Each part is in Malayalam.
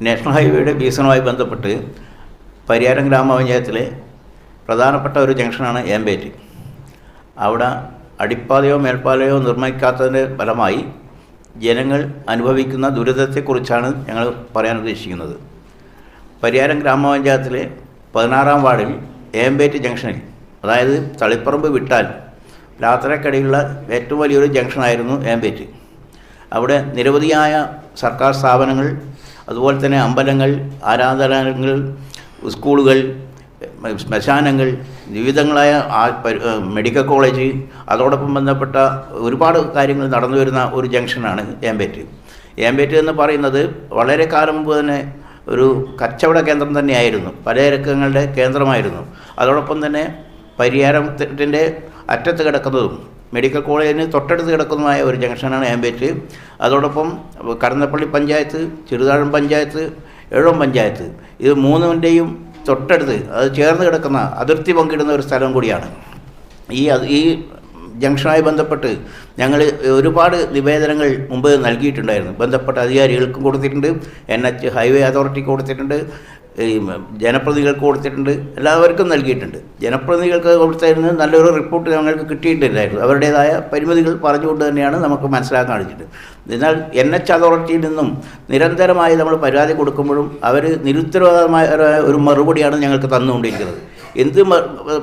നാഷണൽ ഹൈവേയുടെ വികസനവുമായി ബന്ധപ്പെട്ട് പരിയാരം ഗ്രാമപഞ്ചായത്തിലെ പ്രധാനപ്പെട്ട ഒരു ജംഗ്ഷനാണ് ഏമ്പേറ്റ് അവിടെ അടിപ്പാതയോ മേൽപ്പാതയോ നിർമ്മിക്കാത്തതിന്റെ ഫലമായി ജനങ്ങൾ അനുഭവിക്കുന്ന ദുരിതത്തെക്കുറിച്ചാണ് ഞങ്ങൾ പറയാൻ ഉദ്ദേശിക്കുന്നത്. പരിയാരം ഗ്രാമപഞ്ചായത്തിലെ പതിനാറാം വാർഡിൽ ഏമ്പേറ്റ് ജംഗ്ഷനിൽ അതായത് തളിപ്പറമ്പ് വിട്ടാൽ ലാത്രക്കടിയുള്ള ഏറ്റവും വലിയൊരു ജംഗ്ഷനായിരുന്നു ഏമ്പേറ്റ് അവിടെ നിരവധിയായ സർക്കാർ സ്ഥാപനങ്ങൾ അതുപോലെ തന്നെ അമ്പലങ്ങൾ ആരാധനാലയങ്ങൾ സ്കൂളുകൾ ശ്മശാനങ്ങൾ വിവിധങ്ങളായ മെഡിക്കൽ കോളേജ് അതോടൊപ്പം ബന്ധപ്പെട്ട ഒരുപാട് കാര്യങ്ങൾ നടന്നു വരുന്ന ഒരു ജംഗ്ഷനാണ് ഏമ്പേറ്റ് ഏമ്പേറ്റ് എന്ന് പറയുന്നത് വളരെ കാലം മുമ്പ് തന്നെ ഒരു കച്ചവട കേന്ദ്രം തന്നെയായിരുന്നു. പലചരക്കങ്ങളുടെ കേന്ദ്രമായിരുന്നു. അതോടൊപ്പം തന്നെ പരിയാരത്തിന്റെ അറ്റത്ത് കിടക്കുന്നതും മെഡിക്കൽ കോളേജിന് തൊട്ടടുത്ത് കിടക്കുന്നതായ ഒരു ജംഗ്ഷനാണ് ആംബേറ്റ്. അതോടൊപ്പം കടന്നപ്പള്ളി പഞ്ചായത്ത് ചെറുതാഴം പഞ്ചായത്ത് ഏഴോം പഞ്ചായത്ത്. ഇത് മൂന്നിന്റെയും തൊട്ടടുത്ത് അത് ചേർന്ന് കിടക്കുന്ന അതിർത്തി പങ്കിടുന്ന ഒരു സ്ഥലം കൂടിയാണ്. ഈ ഈ ജംഗ്ഷനുമായി ബന്ധപ്പെട്ട് ഞങ്ങൾ ഒരുപാട് നിവേദനങ്ങൾ മുമ്പ് നൽകിയിട്ടുണ്ടായിരുന്നു. ബന്ധപ്പെട്ട അധികാരികൾക്കും കൊടുത്തിട്ടുണ്ട്. എൻ എച്ച് ഹൈവേ അതോറിറ്റിക്ക് കൊടുത്തിട്ടുണ്ട്. ഈ ജനപ്രതിനിധികൾക്ക് കൊടുത്തിട്ടുണ്ട്. എല്ലാവർക്കും നൽകിയിട്ടുണ്ട്. ജനപ്രതിനിധികൾക്ക് കൊടുത്തിരുന്ന നല്ലൊരു റിപ്പോർട്ട് ഞങ്ങൾക്ക് കിട്ടിയിട്ടില്ലായിരുന്നു. അവരുടേതായ പരിമിതികൾ പറഞ്ഞുകൊണ്ട് തന്നെയാണ് നമുക്ക് മനസ്സിലാക്കാൻ കഴിഞ്ഞിട്ട്. എന്നാൽ എൻ എച്ച് അതോറിറ്റിയിൽ നിന്നും നിരന്തരമായി നമ്മൾ പരാതി കൊടുക്കുമ്പോഴും അവർ നിരുത്തരവാദമായ ഒരു മറുപടിയാണ് ഞങ്ങൾക്ക് തന്നുകൊണ്ടിരിക്കുന്നത്. എന്ത്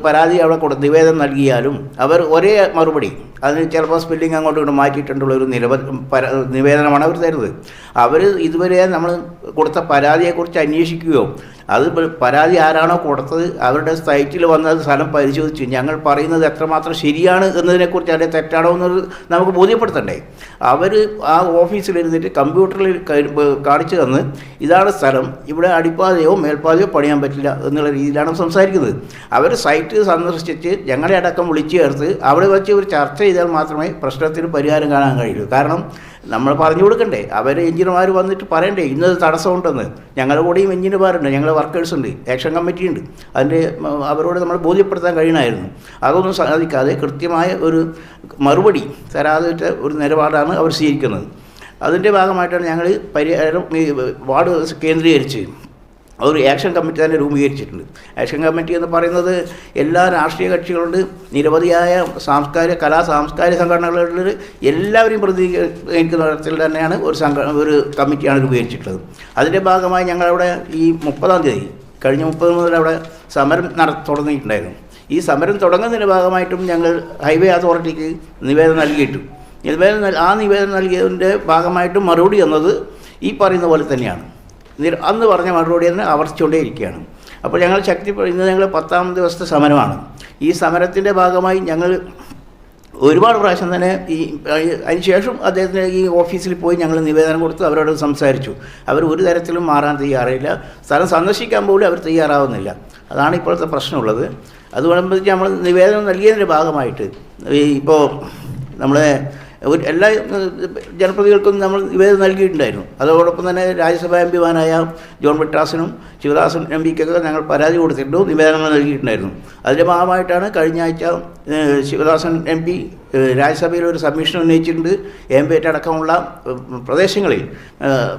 പരാതി അവിടെ കൊടു നിവേദനം നൽകിയാലും അവർ ഒരേ മറുപടി. അതിന് ചിലപ്പോൾ സ്പെല്ലിംഗ് അങ്ങോട്ട് ഇങ്ങോട്ടും മാറ്റിയിട്ടുള്ള ഒരു നിരവധി നിവേദനമാണ് അവർ തരുന്നത്. അവർ ഇതുവരെ നമ്മൾ കൊടുത്ത പരാതിയെക്കുറിച്ച് അന്വേഷിക്കുകയോ അത് പരാതി ആരാണോ കൊടുത്തത് അവരുടെ സൈറ്റിൽ വന്നത് സ്ഥലം പരിശോധിച്ചു. ഞങ്ങൾ പറയുന്നത് എത്രമാത്രം ശരിയാണ് എന്നതിനെക്കുറിച്ച് അതിന്റെ തെറ്റാണോ എന്നത് നമുക്ക് ബോധ്യപ്പെടുത്തണ്ടേ. അവർ ആ ഓഫീസിലിരുന്നിട്ട് കമ്പ്യൂട്ടറിൽ കാണിച്ചു തന്ന് ഇതാണ് സ്ഥലം ഇവിടെ അടിപ്പാതയോ മേൽപ്പാതയോ പണിയാൻ പറ്റില്ല എന്നുള്ള രീതിയിലാണ് സംസാരിക്കുന്നത്. അവർ സൈറ്റ് സന്ദർശിച്ച് ഞങ്ങളെ അടക്കം വിളിച്ചു ചേർത്ത് അവിടെ വെച്ച് ഒരു ചർച്ച ചെയ്താൽ മാത്രമേ പ്രശ്നത്തിന് പരിഹാരം കാണാൻ കഴിയൂ. കാരണം നമ്മൾ പറഞ്ഞു കൊടുക്കണ്ടേ. അവർ എഞ്ചിനീയർമാർ വന്നിട്ട് പറയണ്ടേ ഇന്നത് തടസ്സമുണ്ടെന്ന്. ഞങ്ങളുടെ കൂടെയും എഞ്ചിനീയർമാരുണ്ട് ഞങ്ങൾ വർക്കേഴ്സ് ഉണ്ട് ആക്ഷൻ കമ്മിറ്റി ഉണ്ട് അതിന്റെ അവരോട് നമ്മൾ ബോധ്യപ്പെടുത്താൻ കഴിയണമായിരുന്നു. അതൊന്നും സാധിക്കാതെ കൃത്യമായ ഒരു മറുപടി തരാതെ ഒരു നിലപാടാണ് അവർ സ്വീകരിക്കുന്നത്. അതിന്റെ ഭാഗമായിട്ടാണ് ഞങ്ങൾ പരിഹാരം വാർഡ് കേന്ദ്രീകരിച്ച് ഒരു ആക്ഷൻ കമ്മിറ്റി തന്നെ രൂപീകരിച്ചിട്ടുണ്ട്. ആക്ഷൻ കമ്മിറ്റി എന്ന് പറയുന്നത് എല്ലാ രാഷ്ട്രീയ കക്ഷികളുണ്ട് നിരവധിയായ സാംസ്കാരിക കലാ സാംസ്കാരിക സംഘടനകളിൽ എല്ലാവരെയും പ്രതിനിധീകരിക്കുന്ന തരത്തിൽ തന്നെയാണ് ഒരു സംഘ ഒരു കമ്മിറ്റിയാണ് രൂപീകരിച്ചിട്ടുള്ളത്. അതിന്റെ ഭാഗമായി ഞങ്ങളവിടെ ഈ മുപ്പതാം തീയതി കഴിഞ്ഞ മുപ്പത് മുതൽ അവിടെ സമരം നട തുടങ്ങിയിട്ടുണ്ടായിരുന്നു. ഈ സമരം തുടങ്ങുന്നതിന്റെ ഭാഗമായിട്ടും ഞങ്ങൾ ഹൈവേ അതോറിറ്റിക്ക് നിവേദനം നൽകിയിട്ടു. നിവേദനം ആ നിവേദനം നൽകിയതിന്റെ ഭാഗമായിട്ടും മറുപടി എന്നത് ഈ പറയുന്ന പോലെ തന്നെയാണ്. അന്ന് പറഞ്ഞ മറുപടി തന്നെ ആവർത്തിച്ചുകൊണ്ടേയിരിക്കുകയാണ് അപ്പോൾ ഞങ്ങൾ ശക്തി ഇന്ന് ഞങ്ങൾ പത്താം ദിവസത്തെ സമരമാണ്. ഈ സമരത്തിന്റെ ഭാഗമായി ഞങ്ങൾ ഒരുപാട് പ്രാവശ്യം തന്നെ ഈ അതിനുശേഷം അദ്ദേഹത്തിന് ഈ ഓഫീസിൽ പോയി ഞങ്ങൾ നിവേദനം കൊടുത്തു അവരോട് സംസാരിച്ചു. അവർ ഒരു തരത്തിലും മാറാൻ തയ്യാറില്ല സ്ഥലം സന്ദർശിക്കാൻ പോലും അവർ തയ്യാറാവുന്നില്ല. അതാണ് ഇപ്പോഴത്തെ പ്രശ്നമുള്ളത്. അതുകൊണ്ട് നമ്മൾ നിവേദനം നൽകിയതിന്റെ ഭാഗമായിട്ട് ഇപ്പോൾ നമ്മളെ എല്ലാ ജനപ്രതികൾക്കും നമ്മൾ നിവേദനം നൽകിയിട്ടുണ്ടായിരുന്നു. അതോടൊപ്പം തന്നെ രാജ്യസഭാ എം പിമാരായ ജോൺ വിട്ടാസിനും ശിവദാസൻ എം പിക്കൊക്കെ ഞങ്ങൾ പരാതി കൊടുത്തിട്ടുണ്ട് നിവേദനങ്ങൾ നൽകിയിട്ടുണ്ടായിരുന്നു. അതിന്റെ ഭാഗമായിട്ടാണ് കഴിഞ്ഞ ആഴ്ച ശിവദാസൻ എം പി രാജ്യസഭയിൽ ഒരു സബ്മിഷൻ ഉന്നയിച്ചിട്ടുണ്ട്. എംപേറ്റ് അടക്കമുള്ള പ്രദേശങ്ങളിൽ.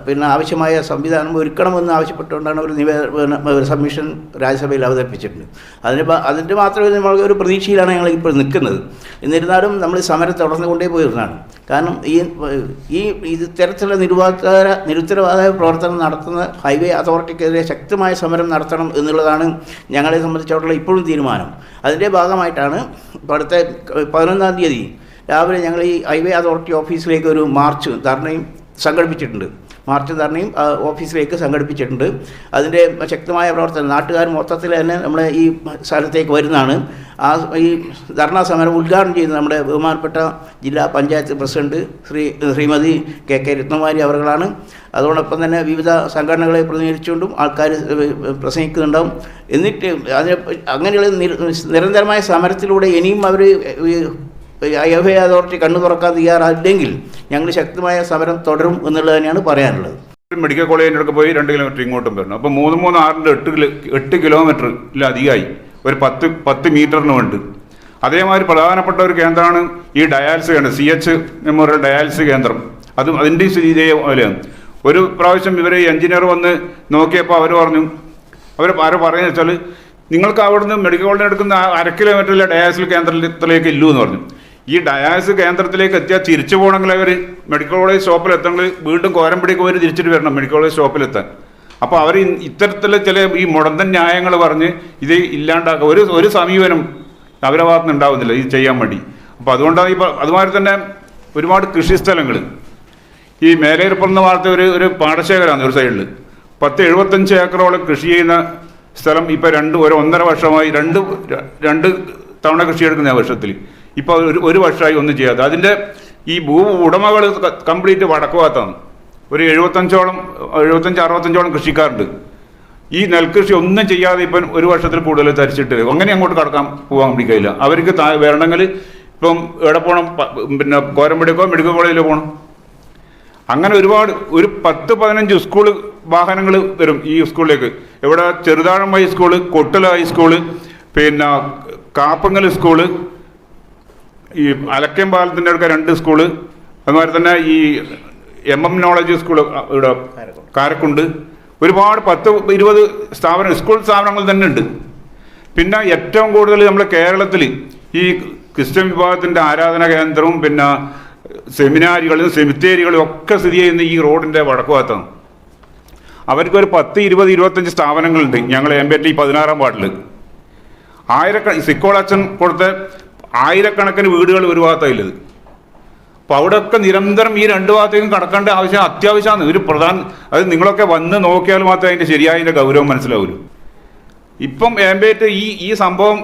പിന്നെ ആവശ്യമായ സംവിധാനം ഒരുക്കണമെന്ന് ആവശ്യപ്പെട്ടുകൊണ്ടാണ് ഒരു നിവേദന ഒരു സബ്മിഷൻ രാജ്യസഭയിൽ അവതരിപ്പിച്ചിട്ടുണ്ട്. അതിന് അതിന്റെ മാത്രമേ നമ്മൾ ഒരു പ്രതീക്ഷയിലാണ് ഞങ്ങൾ ഇപ്പോൾ നിൽക്കുന്നത്. എന്നിരുന്നാലും നമ്മൾ സമരം തുടർന്നുകൊണ്ടേ പോയിരുന്നതാണ്. കാരണം ഈ ഈ ഇത് ഇത്തരത്തിലുള്ള നിരുവാധാര നിരുത്തരവാദ പ്രവർത്തനം നടത്തുന്ന ഹൈവേ അതോറിറ്റിക്കെതിരെ ശക്തമായ സമരം നടത്തണം എന്നുള്ളതാണ് ഞങ്ങളെ സംബന്ധിച്ചിടത്തോളം ഇപ്പോഴും തീരുമാനം. അതിന്റെ ഭാഗമായിട്ടാണ് ഇപ്പോഴത്തെ പതിനൊന്നാം തീയതി രാവിലെ ഞങ്ങൾ ഈ ഹൈവേ അതോറിറ്റി ഓഫീസിലേക്ക് ഒരു മാർച്ച് ധർണയും സംഘടിപ്പിച്ചിട്ടുണ്ട്. മാർച്ച് ധർണയും ഓഫീസിലേക്ക് സംഘടിപ്പിച്ചിട്ടുണ്ട്. അതിന്റെ ശക്തമായ പ്രവർത്തനം നാട്ടുകാർ മൊത്തത്തിൽ തന്നെ നമ്മളെ ഈ സ്ഥലത്തേക്ക് വരുന്നതാണ്. ആ ഈ ധർണാ സമരം ഉദ്ഘാടനം ചെയ്യുന്ന നമ്മുടെ ബഹുമാനപ്പെട്ട ജില്ലാ panchayat president Shri Shrimati K K Ratnakumari അവരുകളാണ്. അതോടൊപ്പം തന്നെ വിവിധ സംഘടനകളെ പ്രതിനിധിച്ചുകൊണ്ടും ആൾക്കാർ പ്രസംഗിക്കുന്നുണ്ടാവും. എന്നിട്ട് അതിന് അങ്ങനെയുള്ള നിരന്തരമായ സമരത്തിലൂടെ ഇനിയും അവർ ഐ അതോറിറ്റി കണ്ണു തുറക്കാൻ തയ്യാറല്ലെങ്കിൽ ഞങ്ങൾ ശക്തമായ സമരം തുടരും എന്നുള്ളത് തന്നെയാണ് പറയാനുള്ളത്. മെഡിക്കൽ കോളേജിന്റെ പോയി രണ്ട് കിലോമീറ്റർ ഇങ്ങോട്ടും വരണം. അപ്പോൾ മൂന്ന് മൂന്ന് ആറിന്റെ എട്ട് കിലോ എട്ട് കിലോമീറ്ററിലധികമായി ഒരു പത്ത് പത്ത് മീറ്ററിന് വേണ്ടി. അതേമാതിരി പ്രധാനപ്പെട്ട ഒരു കേന്ദ്രമാണ് ഈ ഡയാലിസിസ് കേന്ദ്രം സി എച്ച് മെമ്മോറിയൽ ഡയാലിസിസ് കേന്ദ്രം. അതും അതിന്റെ സ്ഥിതി പോലെയാണ്. ഒരു പ്രാവശ്യം ഇവർ എഞ്ചിനീയർ വന്ന് നോക്കിയപ്പോൾ അവർ പറഞ്ഞു അവർ ആരോ പറയുന്നത് വെച്ചാൽ നിങ്ങൾക്ക് അവിടുന്ന് മെഡിക്കൽ കോളേജിൽ എടുക്കുന്ന അര കിലോമീറ്ററിലെ ഡയാലിസിസ് കേന്ദ്രത്തിലേക്ക് ഇല്ലൂ എന്ന് പറഞ്ഞു. ഈ ഡയാലിസിസ് കേന്ദ്രത്തിലേക്ക് എത്തിയാൽ തിരിച്ചു പോകണമെങ്കിൽ അവർ മെഡിക്കൽ കോളേജ് ഷോപ്പിൽ എത്തണമെങ്കിൽ വീണ്ടും കോരമ്പടിക്ക് പോയി തിരിച്ചിട്ട് വരണം മെഡിക്കൽ കോളേജ് ഷോപ്പിലെത്താൻ അപ്പോൾ അവർ ഇത്തരത്തിൽ ചില ഈ മുടന്തൻ ന്യായങ്ങൾ പറഞ്ഞ് ഇത് ഇല്ലാണ്ടാക്കുക ഒരു ഒരു സമീപനം അവരെ ഭാഗത്ത് നിന്ന് ഉണ്ടാവുന്നില്ല. ഇത് ചെയ്യാൻ വേണ്ടി. അപ്പോൾ അതുകൊണ്ടാണ് ഇപ്പോൾ അതുമാതിരി തന്നെ ഒരുപാട് കൃഷിസ്ഥലങ്ങൾ ഈ മേലേർപ്പുറന്ന വാർത്ത ഒരു ഒരു പാടശേഖരമാണ് ഒരു സൈഡിൽ പത്ത് എഴുപത്തഞ്ച് ഏക്കറോളം കൃഷി ചെയ്യുന്ന സ്ഥലം ഇപ്പോൾ രണ്ട് ഒരു ഒന്നര വർഷമായി രണ്ട് രണ്ട് തവണ കൃഷിയെടുക്കുന്ന വർഷത്തിൽ ഇപ്പോൾ ഒരു ഒരു വർഷമായി ഒന്നും ചെയ്യാതെ. അതിന്റെ ഈ ഭൂ ഉടമകൾ കംപ്ലീറ്റ് വടക്കുവാത്തതാണ് ഒരു എഴുപത്തഞ്ചോളം എഴുപത്തഞ്ച് അറുപത്തഞ്ചോളം കൃഷിക്കാരുണ്ട്. ഈ നെൽകൃഷി ഒന്നും ചെയ്യാതെ ഇപ്പം ഒരു വർഷത്തിൽ കൂടുതൽ തരിച്ചിട്ട് അങ്ങനെ അങ്ങോട്ട് കടക്കാൻ പോകാൻ പിടിക്കില്ല അവർക്ക് താ വരണമെങ്കിൽ ഇപ്പം എവിടെ പോകണം പിന്നെ കോരമ്പടിക്കോ മെഡിക്കൽ കോളേജിലോ പോകണം അങ്ങനെ ഒരുപാട് ഒരു പത്ത് പതിനഞ്ച് സ്കൂൾ വാഹനങ്ങൾ വരും ഈ സ്കൂളിലേക്ക്. ഇവിടെ ചെറുതാഴം ഹൈസ്കൂൾ കൊട്ടല ഹൈസ്കൂൾ പിന്നെ കാപ്പങ്ങൽ സ്കൂൾ ഈ അലക്കയം പാലത്തിന്റെ അടുക്ക രണ്ട് സ്കൂൾ അതുമാതിരി തന്നെ ഈ എം എം നോളജ് സ്കൂൾ ഇവിടെ കാരക്കുണ്ട്. ഒരുപാട് പത്ത് ഇരുപത് സ്ഥാപനം സ്കൂൾ സ്ഥാപനങ്ങൾ തന്നെ ഉണ്ട്. പിന്നെ ഏറ്റവും കൂടുതൽ നമ്മൾ കേരളത്തിൽ ഈ ക്രിസ്ത്യൻ വിഭാഗത്തിന്റെ ആരാധന കേന്ദ്രവും പിന്നെ സെമിനാരികളും സെമിത്തേരികളും ഒക്കെ സ്ഥിതി ചെയ്യുന്ന ഈ റോഡിന്റെ വടക്കു ഭാഗത്താണ്. അവർക്കൊരു പത്ത് ഇരുപത് ഇരുപത്തഞ്ച് സ്ഥാപനങ്ങളുണ്ട് ഞങ്ങൾ എമ്പേറ്റി പതിനാറാം വാർഡിൽ ആയിരക്കണ സിക്കോളച്ചൻ കൊടുത്ത ആയിരക്കണക്കിന് വീടുകൾ ഒരു ഭാഗത്തായില്ലത് അപ്പോൾ അവിടെയൊക്കെ നിരന്തരം ഈ രണ്ട് ഭാഗത്തേക്കും കടക്കേണ്ട ആവശ്യം അത്യാവശ്യമാണ്. ഒരു പ്രധാന അത് നിങ്ങളൊക്കെ വന്ന് നോക്കിയാൽ മാത്രമേ അതിന്റെ ശരിയായതിന്റെ ഗൗരവം മനസ്സിലാവൂ ഇപ്പം ഏമ്പേറ്റ് ഈ ഈ സംഭവം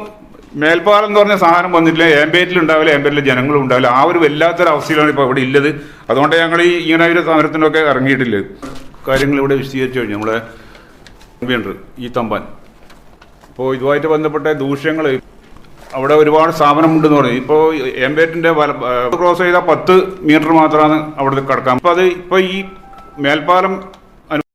മേൽപ്പാലം എന്ന് പറഞ്ഞ സാധനം വന്നിട്ടില്ല? ഏമ്പേറ്റിൽ ഉണ്ടാവില്ല ഏമ്പേറ്റിലെ ജനങ്ങളും ഉണ്ടാവില്ല. ആ ഒരു വല്ലാത്തൊരു അവസ്ഥയിലാണ് ഇപ്പോൾ ഇവിടെ ഇല്ലത്. അതുകൊണ്ട് ഞങ്ങൾ ഈ ഇങ്ങനെ ഒരു സമരത്തിനൊക്കെ ഇറങ്ങിയിട്ടില്ല? കാര്യങ്ങൾ ഇവിടെ വിശദീകരിച്ചു കഴിഞ്ഞു. നമ്മളെ ഈ തമ്പാൻ. അപ്പോൾ ഇതുമായിട്ട് ബന്ധപ്പെട്ട ദൂഷ്യങ്ങൾ അവിടെ ഒരുപാട് സ്ഥാപനമുണ്ടെന്ന് പറയും ഇപ്പോൾ എംബേറ്റിന്റെ വല ക്രോസ് ചെയ്ത പത്ത് മീറ്റർ മാത്രമാണ് അവിടെ കിടക്കാം അപ്പോൾ അത് ഇപ്പോൾ ഈ മേൽപ്പാലം